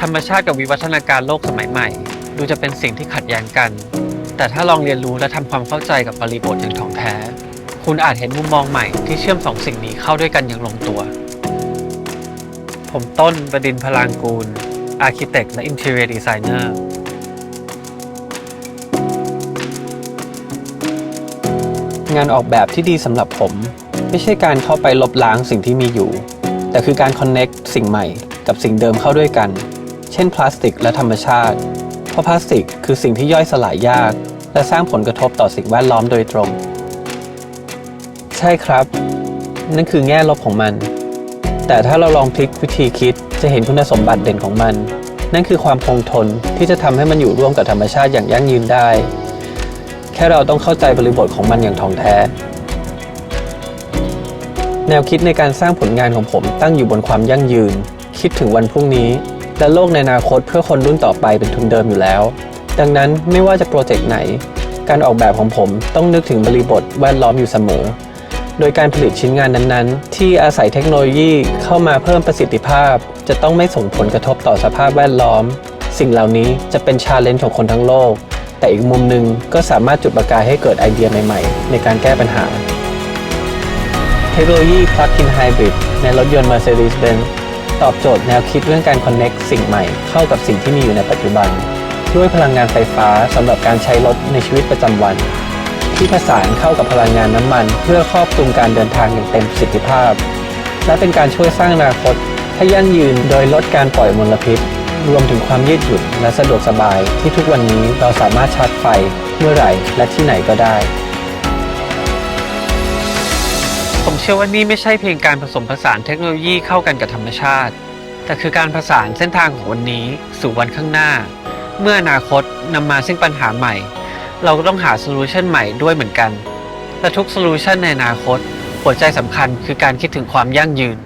ธรรมชาติกับวิวัฒนาการโลกสมัยใหม่ ดูจะเป็นสิ่งที่ขัดแย้งกัน แต่ถ้าลองเรียนรู้และทำความเข้าใจกับบริบทอย่างถ่องแท้ คุณอาจเห็นมุมมองใหม่ที่เชื่อมสองสิ่งนี้เข้าด้วยกันอย่างลงตัว ผมต้นบดินพลางกูล อาร์เคเต็กและอินเท i รียดีไซเนอร์งานออกแบบที่ดีสำหรับผม ไม่ใช่การเข้าไปลบล้างสิ่งที่มีอยู่ แต่คือการคอนเน็กสิ่งใหม่กับสิ่งเดิมเข้าด้วยกัน เช่นพลาสติกและธรรมชาติ เพราะพลาสติกคือสิ่งที่ย่อยสลายยาก และสร้างผลกระทบต่อสิ่งแวดล้อมโดยตรง ใช่ครับ นั่นคือแง่ลบของมัน แต่ถ้าเราลองพลิกวิธีคิดจะเห็นคุณสมบัติเด่นของมัน นั่นคือความคงทนที่จะทำให้มันอยู่ร่วมกับธรรมชาติอย่างยั่งยืนได้ แค่เราต้องเข้าใจบริบทของมันอย่างถ่องแท้ แนวคิดในการสร้างผลงานของผมตั้งอยู่บนความยั่งยืน คิดถึงวันพรุ่งนี้ และโลกในอนาคตเพื่อคนรุ่นต่อไปเป็นทุนเดิมอยู่แล้ว ดังนั้นไม่ว่าจะโปรเจกต์ไหน การออกแบบของผมต้องนึกถึงบริบทแวดล้อมอยู่เสมอ โดยการผลิตชิ้นงานนั้นๆ ที่อาศัยเทคโนโลยีเข้ามาเพิ่มประสิทธิภาพ จะต้องไม่ส่งผลกระทบต่อสภาพแวดล้อม สิ่งเหล่านี้จะเป็นชาเลนจ์ของคนทั้งโลก แต่อีกมุมหนึ่งก็สามารถจุดประกายให้เกิดไอเดียใหม่ๆ ในการแก้ปัญหา เทคโนโลยี Plug-in Hybrid ในรถยนต์ Mercedes-Benz ตอบโจทย์แนวคิดเรื่องการ Connect สิ่งใหม่เข้ากับสิ่งที่มีอยู่ในปัจจุบัน ด้วยพลังงานไฟฟ้าสำหรับการใช้รถในชีวิตประจำวัน ที่ผสานเข้ากับพลังงานน้ำมัน เพื่อครอบคลุมการเดินทางอย่างเต็มประสิทธิภาพ และเป็นการช่วยสร้างอนาคตให้ยั่งยืนโดยลดการปล่อยมลพิษ รวมถึงความยืดหยุ่นและสะดวกสบายที่ทุกวันนี้เราสามารถชาร์จไฟเมื่อไหร่และที่ไหนก็ได้ ผมเชื่อว่านี่ไม่ใช่เพียงการผสมผสานเทคโนโลยีเข้ากันกับธรรมชาติ แต่คือการผสานเส้นทางของวันนี้สู่วันข้างหน้า เมื่ออนาคตนำมาซึ่งปัญหาใหม่ เราก็ต้องหาโซลูชันใหม่ด้วยเหมือนกัน และทุกโซลูชันในอนาคต หัวใจสำคัญคือการคิดถึงความยั่งยืน